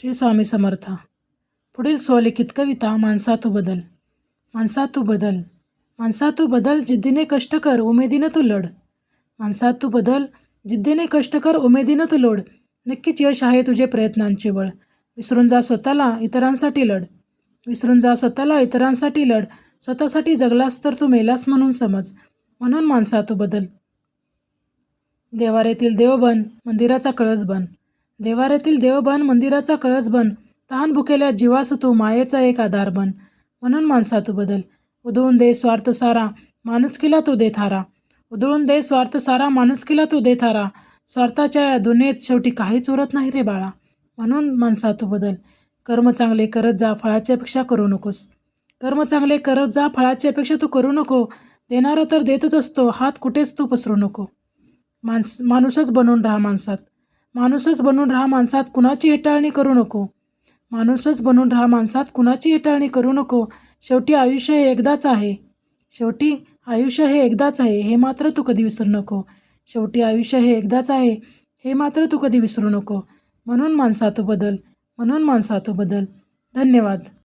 श्री स्वामी समर्थ. पुढील स्वलिखित कविता माणसा तू बदल. माणसा तू बदल. माणसा तू बदल जिद्दीने कष्ट कर उमेदीनं तू लढ. माणसा तू बदल जिद्दीने कष्ट कर उमेदीनं तू लढ नक्कीच यश आहे तुझे प्रयत्नांचे बळ. विसरून जा स्वतःला इतरांसाठी लढ. विसरून जा स्वतःला इतरांसाठी लढ. स्वतःसाठी जगलास तर तू मेलास म्हणून समज. म्हणून माणसा तू बदल. देवारेतील देव बन मंदिराचा कळस बन देवाऱ्यातील देवबन मंदिराचा कळस बन तहान भुकेल्या जीवास तू मायेचा एक आधार बन. म्हणून माणसा तू बदल. उधळून दे स्वार्थ सारा माणुसकीला तू दे थारा. उधळून दे स्वार्थ सारा माणुसकीला तू दे थारा. स्वार्थाच्या या दुनियेत शेवटी काहीच उरत नाही रे बाळा. म्हणून माणसा तू बदल. कर्म चांगले करत जा फळाची अपेक्षा करू नकोस. कर्म चांगले करत जा फळाची अपेक्षा तू करू नको. देणारा तर देतच असतो हात कुठेच तू पसरू नको. माणस माणूसच बनून राहा माणसात. माणूसच बनून राहा माणसात कुणाची हेटाळणी करू नको. माणूसच बनून राहा माणसात कुणाची हेटाळणी करू नको. शेवटी आयुष्य हे एकदाच आहे. शेवटी आयुष्य हे एकदाच आहे हे मात्र तू कधी विसरू नको. शेवटी आयुष्य हे एकदाच आहे हे मात्र तू कधी विसरू नको. म्हणून माणसा तू बदल म्हणून माणसा तू बदल. धन्यवाद.